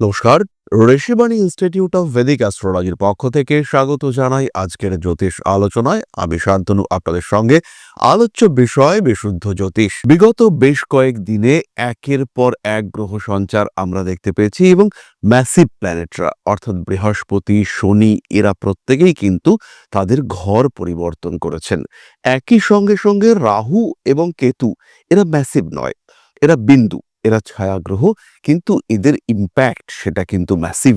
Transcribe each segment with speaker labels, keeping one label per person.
Speaker 1: নমস্কার, Rishibani institute of Vedic অ্যাস্ট্রোলজির পক্ষ থেকে স্বাগত জানাই আজকের জ্যোতিষ আলোচনায়। আমি শান্তনু, আপনাদের সঙ্গে আলোচ্য বিষয় বিশুদ্ধ জ্যোতিষ। বিগত বেশ কয়েক দিনে একের পর এক গ্রহ সঞ্চার আমরা দেখতে পেয়েছি এবং ম্যাসিভ প্ল্যানেটরা অর্থাৎ বৃহস্পতি, শনি, এরা প্রত্যেকেই কিন্তু তাদের ঘর পরিবর্তন করেছেন। একই সঙ্গে সঙ্গে রাহু এবং কেতু, এরা ম্যাসিভ নয়, এরা বিন্দু। এরা ছায়াগ্রহ কিন্তু এদের ইম্প্যাক্ট সেটা কিন্তু ম্যাসিভ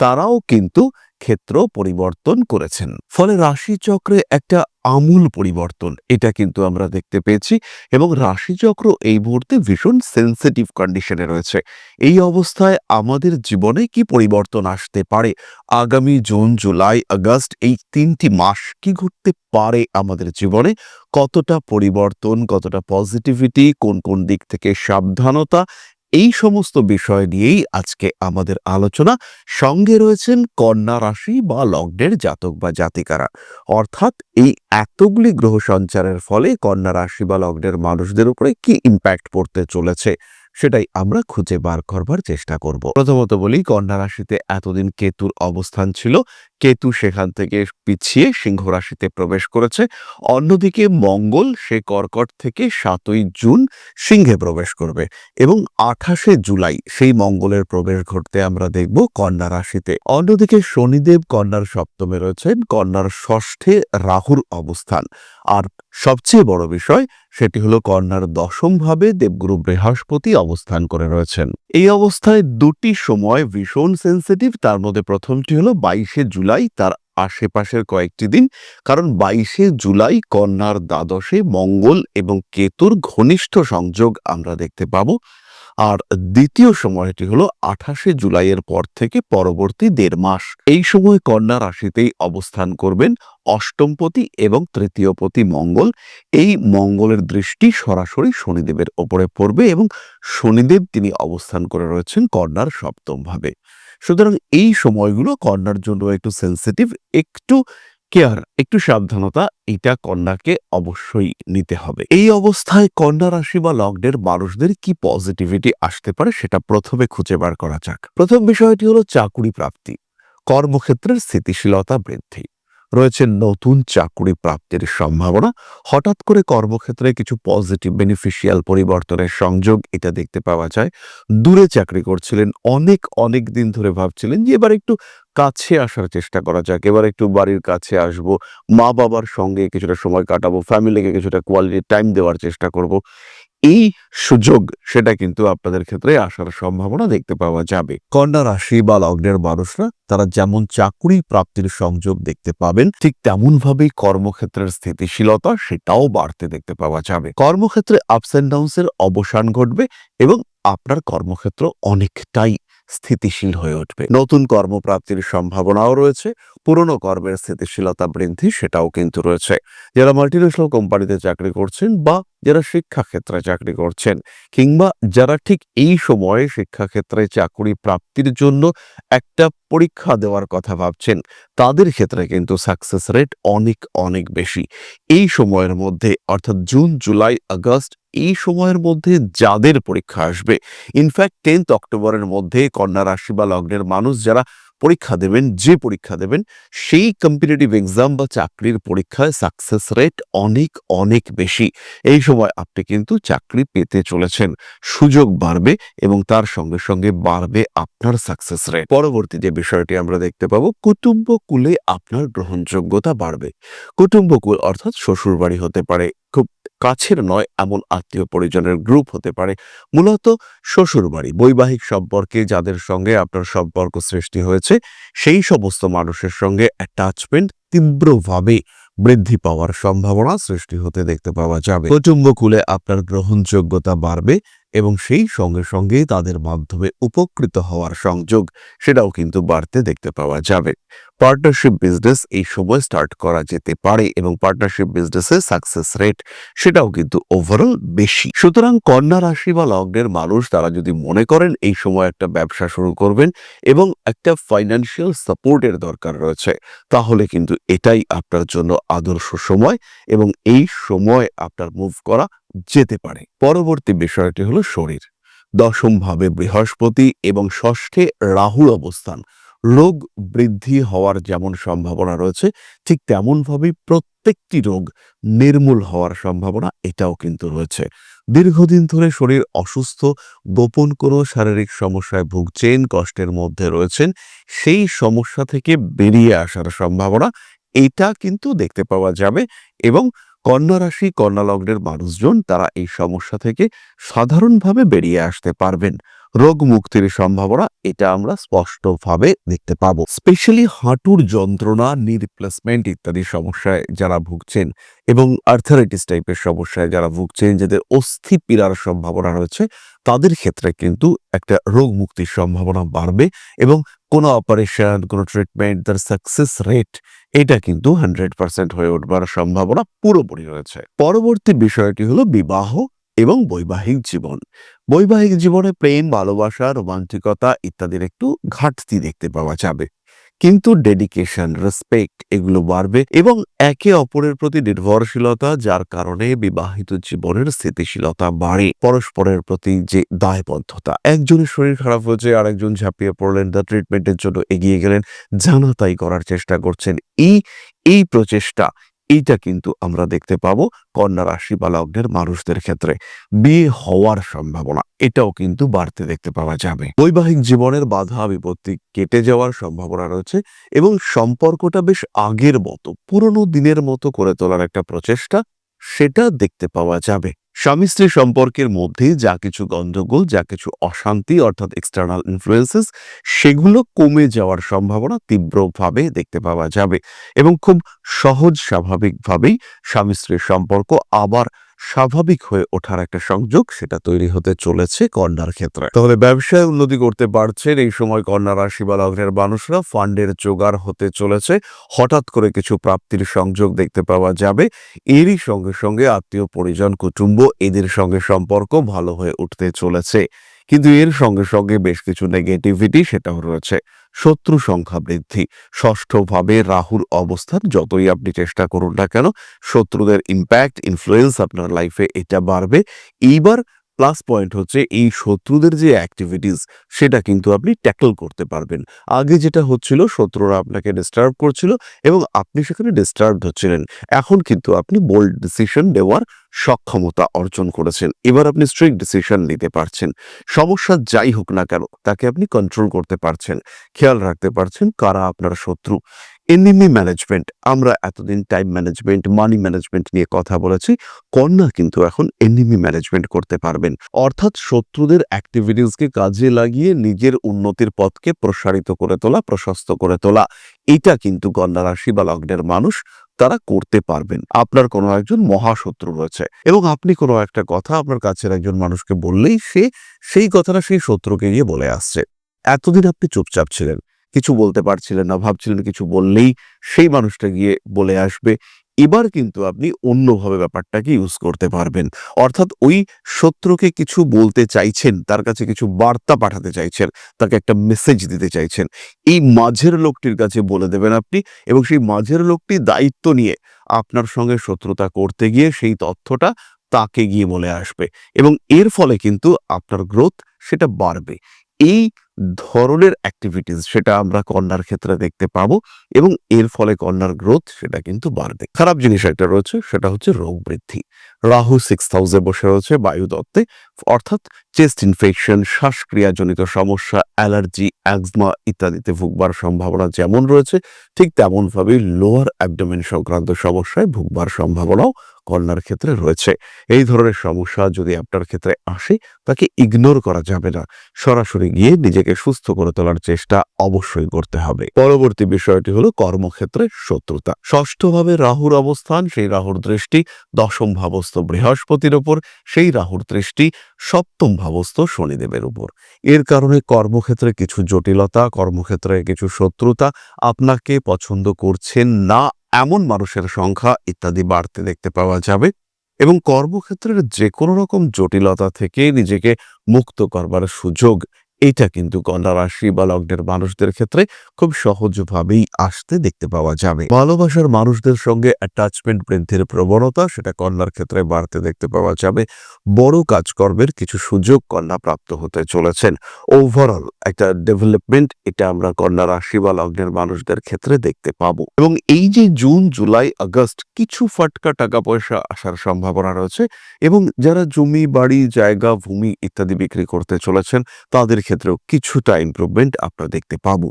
Speaker 1: তারাও কিন্তু ক্ষেত্র পরিবর্তন করেছেন। ফলে রাশিচক্রে একটা আমূল পরিবর্তন, এটা কিন্তু আমরা দেখতে পেয়েছি এবং রাশিচক্র এই মুহূর্তে ভীষণ সেন্সিটিভ কন্ডিশনে রয়েছে। এই অবস্থায় আমাদের জীবনে কি পরিবর্তন আসতে পারে? আগামী জুন, জুলাই, আগস্ট এই তিনটি মাস কি ঘটতে পারে আমাদের জীবনে? কতটা পরিবর্তন, কতটা পজিটিভিটি কোন কোন দিক থেকে সাবধানতা এই সমস্ত বিষয় নিয়েই আজকে আমাদের আলোচনা। সঙ্গে রয়েছেন কন্যা রাশি বা লগ্নের জাতক বা জাতিকারা। অর্থাৎ এই এতগুলি গ্রহ সঞ্চারের ফলে কন্যা রাশি বা লগ্নের মানুষদের উপরে কি ইম্প্যাক্ট পড়তে চলেছে? সেটাই আমরা খুঁজে বার করবার চেষ্টা করব। প্রথমত বলি, কন্যা রাশিতে এতদিন কেতুর অবস্থান ছিল। কেতু সেখান থেকে পিছিয়ে সিংহ রাশিতে প্রবেশ করেছে। অন্যদিকে মঙ্গল, সে কর্কট থেকে সাতই জুন সিংহে প্রবেশ করবে এবং আঠাশে জুলাই সেই মঙ্গলের প্রবেশ ঘটতে আমরা দেখব কন্যা রাশিতে। অন্যদিকে শনিদেব কন্যার সপ্তমে রয়েছেন, কন্যার ষষ্ঠে রাহুর অবস্থান। আর সবচেয়ে বড় বিষয় সেটি হলো কর্ণার দশম ভাবে দেবগুরু বৃহস্পতি অবস্থান করে রয়েছেন। এই অবস্থায় দুটি সময় ভীষণ সেন্সিটিভ তার মধ্যে প্রথমটি হলো বাইশে জুলাই, তার আশেপাশের কয়েকটি দিন, কারণ বাইশে জুলাই কন্যার দ্বাদশে মঙ্গল এবং কেতুর ঘনিষ্ঠ সংযোগ আমরা দেখতে পাবো। আর দ্বিতীয় সময়টি হলো আঠাশে জুলাইয়ের পর থেকে পরবর্তী দেড় মাস। এই সময় কন্যা রাশিতেই অবস্থান করবেন অষ্টমপতি এবং তৃতীয়পতি মঙ্গল। এই মঙ্গলের দৃষ্টি সরাসরি শনিদেবের ওপরে পড়বে এবং শনিদেব তিনি অবস্থান করে রয়েছেন কন্যার সপ্তম ভাবে। সুতরাং এই সময়গুলো কন্যার জন্য একটু সেন্সিটিভ একটু কেয়ার, একটু সাবধানতা, এটা কন্যাকে অবশ্যই নিতে হবে। এই অবস্থায় কন্যা রাশি বা লগ্নের মানুষদের কি পজিটিভিটি আসতে পারে সেটা প্রথমে খুঁজে বার করা যাক। প্রথম বিষয়টি হলো চাকুরি প্রাপ্তি। কর্মক্ষেত্রের স্থিতিশীলতা বৃদ্ধি। রয়েছে নতুন চাকুরি প্রাপ্তির সম্ভাবনা। হঠাৎ করে কর্মক্ষেত্রে কিছু পজিটিভ বেনিফিশিয়াল পরিবর্তনের সংযোগ এটা দেখতে পাওয়া যায়। দূরে চাকরি করছিলেন, অনেক অনেক দিন ধরে ভাবছিলেন যে এবার একটু কাছে আসার চেষ্টা করা যাক। এবার একটু বাড়ির কাছে আসব। মা বাবার সঙ্গে কিছুটা সময় কাটাবো ফ্যামিলিকে কিছুটা কোয়ালিটি টাইম দেওয়ার চেষ্টা করব। এই সুযোগ, সেটা কিন্তু আপনাদের ক্ষেত্রে আসার সম্ভাবনা দেখতে পাওয়া যাবে। কন্যা রাশি বা লগ্নের মানুষরা, তারা যেমন চাকুরি প্রাপ্তির সংযোগ দেখতে পাবেন, ঠিক তেমন ভাবেই কর্মক্ষেত্রের স্থিতিশীলতা সেটাও বাড়তে দেখতে পাওয়া যাবে। কর্মক্ষেত্রে আপস অ্যান্ড ডাউনসের অবসান ঘটবে এবং আপনার কর্মক্ষেত্র অনেকটাই স্থিতিশীল হয়ে উঠবে। নতুন কর্মপ্রাপ্তির সম্ভাবনাও রয়েছে, পুরনো কর্মের স্থিতিশীলতা বৃদ্ধি সেটাও কিন্তু রয়েছে। যারা মাল্টিনেশনাল কোম্পানিতে চাকরি করছেন বা যারা শিক্ষাক্ষেত্রে চাকরি করছেন কিংবা যারা ঠিক এই সময়ে শিক্ষাক্ষেত্রে চাকরি প্রাপ্তির জন্য একটা পরীক্ষা দেওয়ার কথা ভাবছেন, তাদের ক্ষেত্রে কিন্তু সাকসেস রেট অনেক অনেক বেশি। এই সময়ের মধ্যে, অর্থাৎ জুন, জুলাই, আগস্ট, এই সময়ের মধ্যে যাদের পরীক্ষা আসবে ইনফ্যাক্ট টেন্থ অক্টোবরের মধ্যে কন্যা রাশি বা লগ্নের মানুষ যারা পরীক্ষা দেবেন, যে পরীক্ষা দেবেন, সেই কম্পিটিটিভ এক্সাম বা চাকরির পরীক্ষায় সাকসেস রেট অনেক অনেক বেশি। এই সময় আপনি কিন্তু চাকরি পেতে চলেছেন। সুযোগ বাড়বে এবং তার সঙ্গে সঙ্গে বাড়বে আপনার সাকসেস রেট পরবর্তী যে বিষয়টি আমরা দেখতে পাবো, কুটুম্ব কুলে আপনার গ্রহণযোগ্যতা বাড়বে। কুটুম্বকুল অর্থাৎ শ্বশুরবাড়ি হতে পারে। খুব কাছের নয়, এমন আত্মীয় পরিজনের গ্রুপ হতে পারে। মূলত শ্বশুরবাড়ি, বৈবাহিক সম্পর্কে যাদের সঙ্গে আপনার সম্পর্ক সৃষ্টি হয়েছে, সেই সমস্ত মানুষের সঙ্গে অ্যাটাচমেন্ট তীব্রভাবে বৃদ্ধি পাওয়ার সম্ভাবনা সৃষ্টি হতে দেখতে পাওয়া যাবে। কুটুম্বকুলে আপনার গ্রহণযোগ্যতা বাড়বে এবং সেই সঙ্গে সঙ্গে তাদের মাধ্যমে উপকৃত হওয়ার সংযোগ, সেটাও কিন্তু বাড়তে দেখতে পাওয়া যাবে। পার্টনারশিপ বিজনেস এই সময় স্টার্ট করা যেতে পারে এবং পার্টনারশিপ বিজনেসের সাকসেস রেট সেটাও কিন্তু ওভারঅল বেশি। সুতরাং কন্যা রাশি বা লগ্নের মানুষ তারা যদি মনে করেন এই সময় একটা ব্যবসা শুরু করবেন এবং একটা ফাইন্যান্সিয়াল সাপোর্টের দরকার রয়েছে, তাহলে কিন্তু এটাই আপনার জন্য আদর্শ সময় এবং এই সময় আপনার মুভ করা যেতে পারে। পরবর্তী বিষয়টি হলো শরীর। দশম ভাবে বৃহস্পতি এবং ষষ্ঠে রাহুর অবস্থান। রোগ বৃদ্ধি হওয়ার যেমন সম্ভাবনা রয়েছে, ঠিক তেমনভাবেই প্রত্যেকটি রোগ নির্মূল হওয়ার সম্ভাবনা এটাও কিন্তু রয়েছে। দীর্ঘদিন ধরে শরীর অসুস্থ, গোপন কোনো শারীরিক সমস্যায় ভুগছেন, কষ্টের মধ্যে রয়েছেন, সেই সমস্যা থেকে বেরিয়ে আসার সম্ভাবনা এটা কিন্তু দেখতে পাওয়া যাবে এবং কন্যা রাশি, কন্যা লগ্নের মানুষজন তারা এই সমস্যা থেকে সাধারণভাবে বেরিয়ে আসতে পারবেন। রোগ মুক্তির সম্ভাবনা এটা আমরা স্পষ্টভাবে দেখতে পাবো। স্পেশালি হাঁটুর যন্ত্রণা নি রিপ্লেসমেন্ট ইত্যাদি সমস্যায় যারা ভুগছেন এবং আর্থারাইটিস টাইপের সমস্যায় যারা ভুগছেন, যাদের অস্থি পীড়ার সম্ভাবনা রয়েছে, তাদের ক্ষেত্রে কিন্তু একটা রোগ মুক্তির সম্ভাবনা বাড়বে এবং কোনো অপারেশন, কোনো ট্রিটমেন্ট, তার সাকসেস রেট, এটা কিন্তু হান্ড্রেড পার্সেন্ট হয়ে উঠবার সম্ভাবনা পুরোপুরি রয়েছে। পরবর্তী বিষয়টি হলো বিবাহ এবং বৈবাহিক জীবন। বৈবাহিক জীবনে প্রেম, ভালোবাসা, রোমান্টিকতা ইত্যাদির একটু ঘাটতি দেখতে পাওয়া যাবে। কিন্তু ডেডিকেশন রেসপেক্ট এগুলো বাড়বে এবং একে অপরের প্রতি নির্ভরশীলতা, যার কারণে বিবাহিত জীবনের স্থিতিশীলতা বাড়ে। পরস্পরের প্রতি যে দায়বদ্ধতা, একজনের শরীর খারাপ হয়েছে, আরেকজন ঝাঁপিয়ে পড়লেন, তার ট্রিটমেন্টের জন্য এগিয়ে গেলেন জানা তাই করার চেষ্টা করছেন। এই এই প্রচেষ্টা এইটা কিন্তু আমরা দেখতে পাবো কন্যা রাশি বা লগ্নের মানুষদের ক্ষেত্রে। বিয়ে হওয়ার সম্ভাবনা, এটাও কিন্তু বাড়তে দেখতে পাওয়া যাবে। বৈবাহিক জীবনের বাধা বিপত্তি কেটে যাওয়ার সম্ভাবনা রয়েছে এবং সম্পর্কটা বেশ আগের মতো, পুরনো দিনের মতো করে তোলার একটা প্রচেষ্টা, সেটা দেখতে পাওয়া যাবে। স্বামী স্ত্রী সম্পর্কের মধ্যে যা কিছু গন্ডগোল, যা কিছু অশান্তি, অর্থাৎ এক্সটার্নাল ইনফ্লুয়েন্সেস সেগুলো কমে যাওয়ার সম্ভাবনা তীব্রভাবে দেখতে পাওয়া যাবে এবং খুব সহজ স্বাভাবিকভাবেই স্বামী স্ত্রীর সম্পর্ক আবার স্বাভাবিক হয়ে ওঠার একটা সংযোগ সেটা তৈরি হতে চলেছে কন্যার ক্ষেত্রে। তাহলে ব্যবসায় উন্নতি করতে পারছেন এই সময় কন্যা রাশি বা লগ্নের মানুষরা, ফান্ডের জোগাড় হতে চলেছে, হঠাৎ করে কিছু প্রাপ্তির সংযোগ দেখতে পাওয়া যাবে। এরই সঙ্গে সঙ্গে আত্মীয় পরিজন, কুটুম্ব, এদের সঙ্গে সম্পর্ক ভালো হয়ে উঠতে চলেছে। কিন্তু এর সঙ্গে সঙ্গে বেশ কিছু নেগেটিভিটি সেটাও রয়েছে। শত্রু সংখ্যা বৃদ্ধি। ষষ্ঠভাবে রাহুর অবস্থান, যতই আপনি চেষ্টা করুন না কেন, শত্রুদের ইম্প্যাক্ট ইনফ্লুয়েন্স আপনার লাইফে এটা বাড়বে। এইবার প্লাস পয়েন্ট হচ্ছে এই শত্রুদের যে অ্যাক্টিভিটিস সেটা কিন্তু আপনি ট্যাকল করতে পারবেন। আগে যেটা হচ্ছিল, শত্রুরা আপনাকে ডিস্টার্ব করছিল এবং আপনি সেখানে ডিস্টার্বড হচ্ছিলেন। এখন কিন্তু আপনি বোল্ড ডিসিশন দেওয়ার সক্ষমতা অর্জন করেছেন। এবার আপনি স্ট্রিক্ট ডিসিশন নিতে পারছেন। সমস্যা যাই হোক না কেন, তাকে আপনি কন্ট্রোল করতে পারছেন। খেয়াল রাখতে পারছেন কারা আপনার শত্রু। এনিমি ম্যানেজমেন্ট আমরা এতদিন টাইম ম্যানেজমেন্ট মানি ম্যানেজমেন্ট নিয়ে কথা বলেছি, কন্যা কিন্তু এখন এনিমি ম্যানেজমেন্ট করতে পারবেন। অর্থাৎ শত্রুদের অ্যাক্টিভিটিসকে কাজে লাগিয়ে নিজের উন্নতির পথকে প্রসারিত করে তোলা, প্রশস্ত করে তোলা, এটা কিন্তু কন্যা রাশি বা লগ্নের মানুষ তারা করতে পারবেন। আপনার কোনো একজন মহাশত্রু রয়েছে। এবং আপনি কোনো একটা কথা আপনার কাছের একজন মানুষকে বললেই সে সেই কথাটা সেই শত্রুকে গিয়ে বলে আসছে। এতদিন আপনি চুপচাপ ছিলেন। কিছু বলতে পারছিলেন না, ভাবছিলেন কিছু বললেই সেই মানুষটা গিয়ে বলে আসবে। এবার কিন্তু আপনি অন্যভাবে ব্যাপারটাকে ইউজ করতে পারবেন। অর্থাৎ ওই শত্রুকে কিছু বলতে চাইছেন, তার কাছে কিছু বার্তা পাঠাতে চাইছেন, তাকে একটা মেসেজ দিতে চাইছেন, এই মাঝের লোকটির কাছে বলে দেবেন আপনি এবং সেই মাঝের লোকটি দায়িত্ব নিয়ে আপনার সঙ্গে শত্রুতা করতে গিয়ে সেই তথ্যটা তাকে গিয়ে বলে আসবে এবং এর ফলে কিন্তু আপনার গ্রোথ সেটা বাড়বে। এই ধরনের অ্যাক্টিভিটিস সেটা আমরা কন্যার ক্ষেত্রে দেখতে পাবো এবং এর ফলে কন্যার গ্রোথ সেটা কিন্তু বাড়বে। খারাপ জিনিস একটা রয়েছে, সেটা হচ্ছে রোগ বৃদ্ধি। রাহু সিক্স হাউসে বসে রয়েছে বায়ু দত্তে অর্থাৎ চেস্ট ইনফেকশন শ্বাসক্রিয়াজনিত সমস্যা অ্যালার্জি অ্যাজমা ইত্যাদিতে ভুগবার সম্ভাবনা যেমন রয়েছে, ঠিক তেমনভাবেই লোয়ার অ্যাবডোমেন সংক্রান্ত সমস্যায় ভুগবার সম্ভাবনাও কন্যার ক্ষেত্রে রয়েছে। এই ধরনের সমস্যা যদি আপনার ক্ষেত্রে আসে, তাকে ইগনোর করা যাবে না। সরাসরি গিয়ে নিজেকে সুস্থ করে তোলার চেষ্টা অবশ্যই করতে হবে। পরবর্তী বিষয়টি হলো কর্মক্ষেত্রে শত্রুতা। ষষ্ঠভাবে রাহুর অবস্থান, সেই রাহুর দৃষ্টি দশম ভাবস্থ বৃহস্পতির ওপর, সেই রাহুর দৃষ্টি সপ্তম ভাবস্থ শনিদেবের উপর এর কারণে কর্মক্ষেত্রে কিছু জটিলতা, কর্মক্ষেত্রে কিছু শত্রুতা আপনাকে পছন্দ করছেন না, এমন মানুষের সংখ্যা ইত্যাদি বাড়তে দেখতে পাওয়া যাবে এবং কর্মক্ষেত্রের যে কোনো রকম জটিলতা থেকে নিজেকে মুক্ত করবার সুযোগ এটা কিন্তু কন্যা রাশি বা লগ্নের মানুষদের ক্ষেত্রে খুব সহজভাবেই আসতে দেখতে পাওয়া যাবে। ভালোবাসার মানুষদের সঙ্গে অ্যাটাচমেন্ট বৃদ্ধির প্রবণতা সেটা কন্যার ক্ষেত্রে বাড়তে দেখতে পাওয়া যাবে। বড় কাজকর্মের কিছু সুযোগ কন্যা প্রাপ্ত হতে চলেছেন। ওভারঅল একটা ডেভেলপমেন্ট এটা আমরা কন্যা রাশি বা লগ্নের মানুষদের ক্ষেত্রে দেখতে পাবো। এবং এই যে জুন, জুলাই, আগস্ট কিছু ফাটকা টাকা পয়সা আসার সম্ভাবনা রয়েছে এবং যারা জমি, বাড়ি, জায়গা, ভূমি ইত্যাদি বিক্রি করতে চলেছেন তাদের ক্ষেত্রেও কিছুটা ইমপ্রুভমেন্ট আমরা দেখতে পাবো।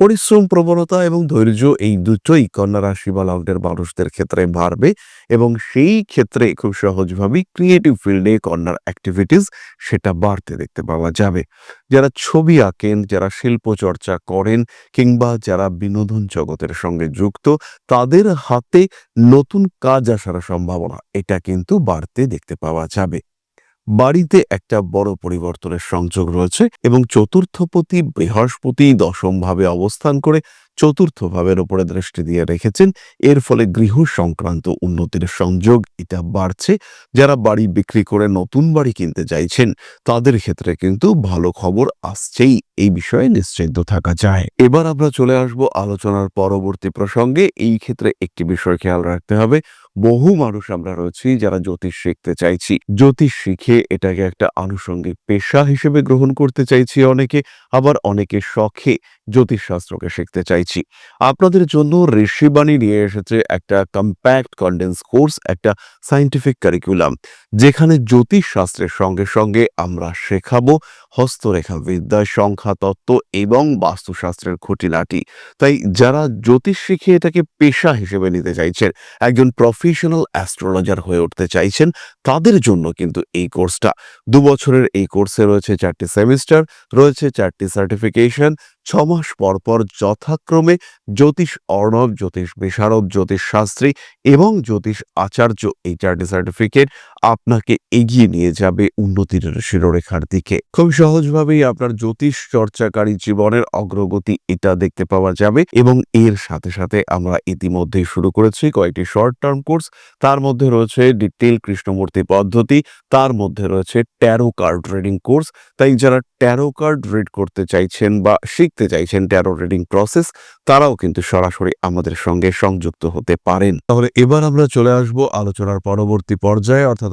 Speaker 1: পরিশ্রম, প্রবণতা এবং ধৈর্য এই দুটোই কন্যা রাশি বা লগ্নের মানুষদের ক্ষেত্রে বাড়বে এবং সেই ক্ষেত্রে খুব সহজভাবেই ক্রিয়েটিভ ফিল্ডে কন্যার অ্যাক্টিভিটিস সেটা বাড়তে দেখতে পাওয়া যাবে। যারা ছবি আঁকেন, যারা শিল্প চর্চা করেন কিংবা যারা বিনোদন জগতের সঙ্গে যুক্ত, তাদের হাতে নতুন কাজ আসার সম্ভাবনা, এটা কিন্তু বাড়তে দেখতে পাওয়া যাবে। বাড়িতে একটা বড় পরিবর্তনের সংযোগ রয়েছে এবং চতুর্থপতি বৃহস্পতি দশম ভাবে অবস্থান করে চতুর্থ ভাবের উপরে দৃষ্টি দিয়ে রেখেছেন। এর ফলে গৃহ সংক্রান্ত উন্নতির সংযোগ এটা বাড়ছে। যারা বাড়ি বিক্রি করে নতুন বাড়ি কিনতে চাইছেন, তাদের ক্ষেত্রে কিন্তু ভালো খবর আসছেই। এই বিষয়ে নিশ্চিন্ত থাকা যায়। এবার আমরা চলে আসব আলোচনার পরবর্তী প্রসঙ্গে। এই ক্ষেত্রে একটি বিষয় খেয়াল রাখতে হবে। বহু মানুষ আমরা রয়েছি যারা জ্যোতিষ শিখতে চাইছি। জ্যোতিষ শিখে এটাকে একটা আনুষঙ্গিক পেশা হিসেবে গ্রহণ করতে চাইছি অনেকে, আবার অনেকে শখে জ্যোতিষ শাস্ত্রকে শিখতে চাইছি। আপনাদের জন্য ঋষিবাণী নিয়ে এসেছে একটা কম্প্যাক্ট কন্ডেন্স কোর্স একটা সাইন্টিফিক কারিকুলাম যেখানে জ্যোতিষ শাস্ত্রের সঙ্গে সঙ্গে আমরা শেখাবো হস্তরেখা বিদ্যা, সংখ্যা তত্ত্ব এবং বাস্তুশাস্ত্রের খুঁটিনাটি। তাই যারা জ্যোতিষ শিখে এটাকে পেশা হিসেবে নিতে চাইছেন, একজন প্রফেশনাল অ্যাস্ট্রোলজার হয়ে উঠতে চাইছেন, তাদের জন্য কিন্তু এই কোর্সটা দু বছরের এই কোর্সে রয়েছে চারটি সেমিস্টার রয়েছে চারটি সার্টিফিকেশন ছ মাস পর পর যথাক্রমে জ্যোতিষ অর্ণব, জ্যোতিষ বিশারদ, জ্যোতিষ শাস্ত্রী এবং জ্যোতিষ আচার্য এই চারটি সার্টিফিকেট আপনাকে এগিয়ে নিয়ে যাবে উন্নতির শিরোরেখার দিকে। খুব সহজভাবেই আপনার জ্যোতিষ চর্চাকারী জীবনের অগ্রগতি এটা দেখতে পাওয়া যাবে এবং এর সাথে সাথে আমরা ইতিমধ্যেই শুরু করেছি কয়েকটি শর্ট টার্ম কোর্স তার মধ্যে রয়েছে ডিটেল কৃষ্ণমূর্তি পদ্ধতি, তার মধ্যে রয়েছে ট্যারো কার্ড রিডিং কোর্স তাই যারা ট্যারো কার্ড রিড করতে চাইছেন বা শিখতে চাইছেন ট্যারো রিডিং প্রসেস তারাও কিন্তু সরাসরি আমাদের সঙ্গে সংযুক্ত হতে পারেন। তাহলে এবার আমরা চলে আসব আলোচনার পরবর্তী পর্যায়ে, অর্থাৎ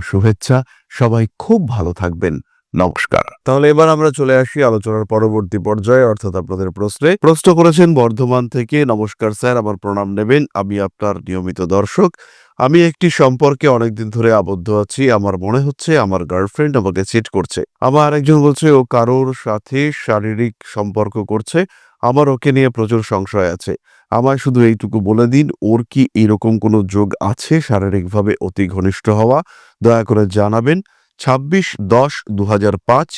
Speaker 1: শুভেচ্ছা। সবাই খুব ভালো থাকবেন। নমস্কার। তাহলে এবার আমরা চলে আসি আলোচনার পরবর্তী পর্যায়ে অর্থাৎ আপনাদের প্রশ্নে। প্রশ্ন করেছেন বর্ধমান থেকে নমস্কার স্যার আমার প্রণাম নেবেন। আমি আপনার নিয়মিত দর্শক। আমি একটি সম্পর্কে অনেকদিন ধরে আবদ্ধ আছি। আমার মনে হচ্ছে আমার গার্লফ্রেন্ড আমাকে চিট করছে। আমার আরেকজন বলছে ও কারোর সাথে শারীরিক সম্পর্ক করছে। আমার ওকে নিয়ে প্রচুর সংশয় আছে। আমায় শুধু এইটুকু বলে দিন, ওর কি এরকম কোনো যোগ আছে? শারীরিকভাবে অতি ঘনিষ্ঠ হওয়া, দয়া করে জানাবেন। ছাব্বিশ দশ দু হাজার পাঁচ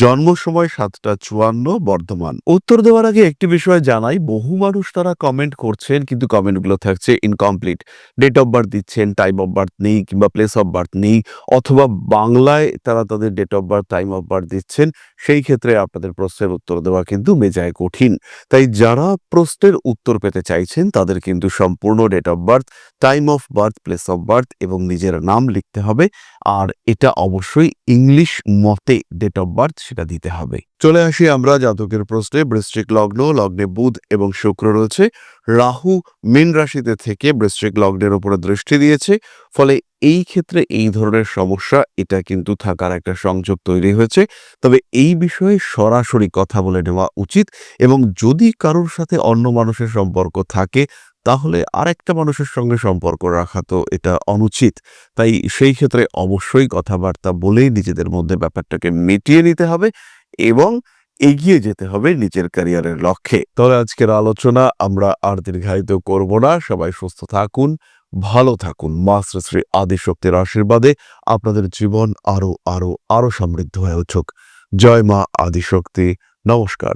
Speaker 1: জন্ম সময় সাতটা চুয়ান্ন, বর্ধমান। উত্তর দেওয়ার আগে একটি বিষয় জানাই, বহু মানুষ তারা কমেন্ট করছেন, কিন্তু কমেন্টগুলো থাকছে ইনকমপ্লিট ডেট অফ বার্থ দিচ্ছেন টাইম অফ বার্থ নেই, কিংবা প্লেস অফ বার্থ নেই, অথবা বাংলায় তারা তাদের date of birth time of birth দিচ্ছেন, সেই ক্ষেত্রে আপনাদের প্রশ্নের উত্তর দেওয়া কিন্তু মেজায় কঠিন। তাই যারা প্রশ্নের উত্তর পেতে চাইছেন, তাদের কিন্তু সম্পূর্ণ date of birth time of birth place of birth এবং নিজের নাম লিখতে হবে। আর এটা অবশ্যই ইংলিশ মতে ডেট অফ বার্থ সেটা দিতে হবে। চলে আসি আমরা জাতকের প্রশ্নে, বৃশ্চিক লগ্ন, লগ্নে বুধ এবং শুক্র রয়েছে। রাহু মীন রাশিতে থেকে বৃশ্চিক লগ্নের উপরে দৃষ্টি দিয়েছে, ফলে এই ক্ষেত্রে এই ধরনের সমস্যা, এটা কিন্তু থাকার একটা সংযোগ তৈরি হয়েছে। তবে এই বিষয়ে সরাসরি কথা বলে নেওয়া উচিত এবং যদি কারোর সাথে অন্য মানুষের সম্পর্ক থাকে তাহলে আরেকটা মানুষের সঙ্গে সম্পর্ক রাখা তো এটা অনুচিত। তাই সেই ক্ষেত্রে অবশ্যই কথাবার্তা বলেই নিজেদের মধ্যে ব্যাপারটাকে মিটিয়ে নিতে হবে এবং এগিয়ে যেতে হবে নিজের ক্যারিয়ারের লক্ষ্যে। তাহলে আজকের আলোচনা আমরা আর দীর্ঘায়িত করব না। সবাই সুস্থ থাকুন, ভালো থাকুন। মা শ্রী শ্রী আদিশক্তির আশীর্বাদে আপনাদের জীবন আরও আরও আরও সমৃদ্ধ হয়ে উঠুক। জয় মা আদিশক্তি। নমস্কার।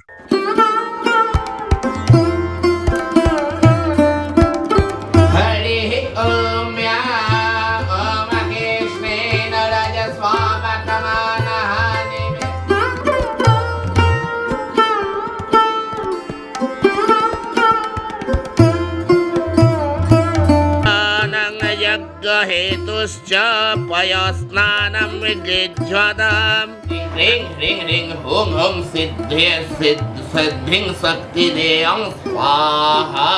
Speaker 2: यज्ञहेतुश्च पयस्नानं विजिज्वदाम् ह्रीं हुं हुं सिद्धे सिद्ध सिद्धिं शक्तिदेयं स्वाहा।